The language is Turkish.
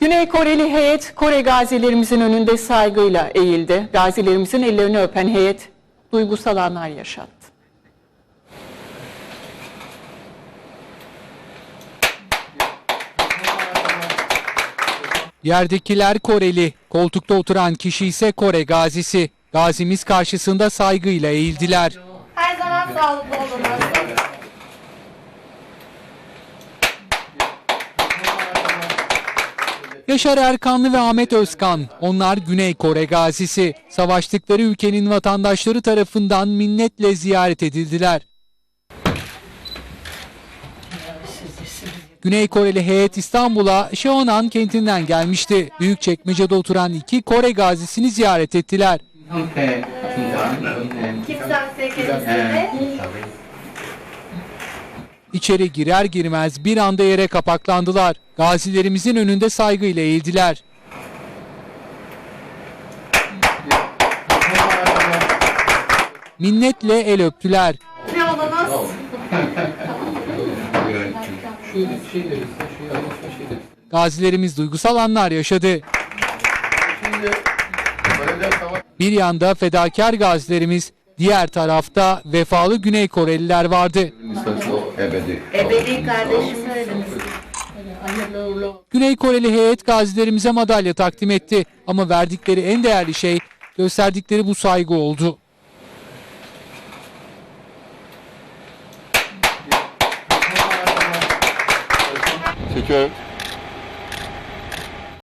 Güney Koreli heyet Kore gazilerimizin önünde saygıyla eğildi. Gazilerimizin ellerini öpen heyet duygusal anlar yaşattı. Yerdekiler Koreli, koltukta oturan kişi ise Kore gazisi. Gazimiz karşısında saygıyla eğildiler. Her zaman sağlıklı olunuz. Yaşar Erkanlı ve Ahmet Özkan, onlar Güney Kore gazisi. Savaştıkları ülkenin vatandaşları tarafından minnetle ziyaret edildiler. Güney Koreli heyet İstanbul'a Şeonan kentinden gelmişti. Büyükçekmece'de oturan iki Kore gazisini ziyaret ettiler. İçeri girer girmez bir anda yere kapaklandılar. Gazilerimizin önünde saygıyla eğildiler. Minnetle el öptüler. ne olunuz? Gazilerimiz duygusal anlar yaşadı. Bir yanda fedakar gazilerimiz, diğer tarafta vefalı Güney Koreliler vardı. ebedi. Ebedi kardeşim. Güney Koreli heyet gazilerimize madalya takdim etti. Ama verdikleri en değerli şey gösterdikleri bu saygı oldu. Çekiyorum.